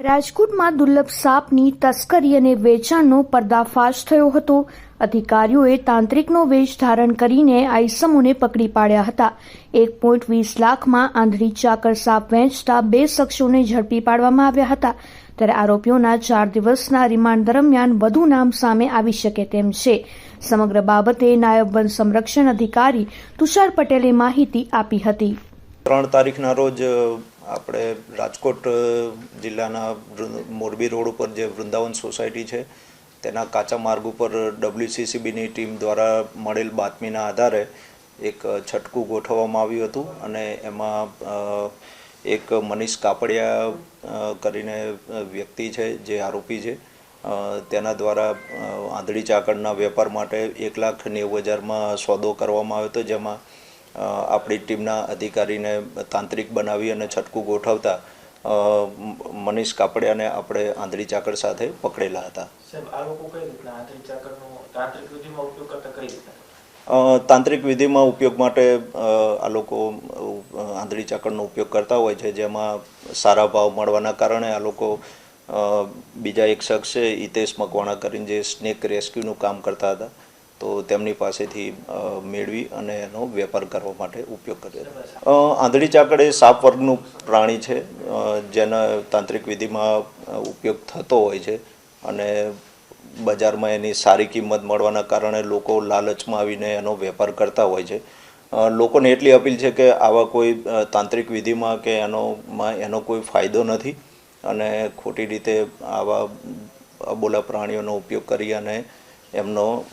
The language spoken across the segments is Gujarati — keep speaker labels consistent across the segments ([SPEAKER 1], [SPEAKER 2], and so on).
[SPEAKER 1] રાજકોટમાં દુર્લભ સાપની તસ્કરી અને વેચાણનો પર્દાફાશ થયો હતો. અધિકારીઓએ તાંત્રિકનો વેશ ધારણ કરીને આઈસમોને પકડી પાડ્યા હતા. એક પોઈન્ટ વીસ લાખમાં આંધળી ચાકર સાપ વેચતા બે શખ્સોને ઝડપી પાડવામાં આવ્યા હતા. ત્યારે આરોપીઓના ચાર દિવસના રિમાન્ડ દરમિયાન વધુ નામ સામે આવી શકે તેમ છે. સમગ્ર બાબતે નાયબ વન સંરક્ષણ અધિકારી તુષાર પટેલે માહિતી આપી હતી.
[SPEAKER 2] ત્રણ તારીખના રોજ આપણે રાજકોટ જિલ્લાના મોરબી રોડ ઉપર જે વૃંદાવન સોસાયટી છે, તેના કાચા માર્ગ ઉપર ડબ્લ્યુસીસીબીની ટીમ દ્વારા મળેલ બાતમીના આધારે એક છટકું ગોઠવવામાં આવ્યું હતું અને એમાં એક મનીષ કાપડિયા કરીને વ્યક્તિ છે, જે આરોપી છે. તેના દ્વારા આંધળી ચાકળના વેપાર માટે એક લાખ નેવું હજારમાં સોદો કરવામાં આવ્યો હતો, જેમાં આપણી ટીમના અધિકારીને તાંત્રિક બનાવી અને છટકું ગોઠવતા મનીષ કાપડિયાને આપણે આંધળી ચાકળ સાથે પકડેલા હતા.
[SPEAKER 3] ચાકરનો તાંત્રિક વિધિમાં ઉપયોગ
[SPEAKER 2] માટે આ લોકો આંધળી ચાકળનો ઉપયોગ કરતા હોય છે જેમાં સારા ભાવ મળવાના કારણે આ લોકો બીજા એક શખ્સ છે હિતેશ મકવાણા કરીને જે સ્નેક રેસ્ક્યુનું કામ કરતા હતા. તો તેમની પાસેથી મેળવી અને એનો વેપાર કરવા માટે ઉપયોગ કર્યો. આંધળી ચાકડ એ સાપ વર્ગનું પ્રાણી છે. જેના તાંત્રિક વિધિમાં ઉપયોગ થતો હોય છે અને બજારમાં એની સારી કિંમત મળવાના કારણે લોકો લાલચમાં આવીને એનો વેપાર કરતા હોય છે. લોકોને એટલી અપીલ છે કે આવા કોઈ તાંત્રિક વિધિમાં કે એનોમાં એનો કોઈ ફાયદો નથી અને ખોટી રીતે આવા અબોલા પ્રાણીઓનો ઉપયોગ કરી અને એમનો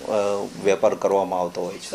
[SPEAKER 2] વેપાર કરવામાં આવતો હોય છે.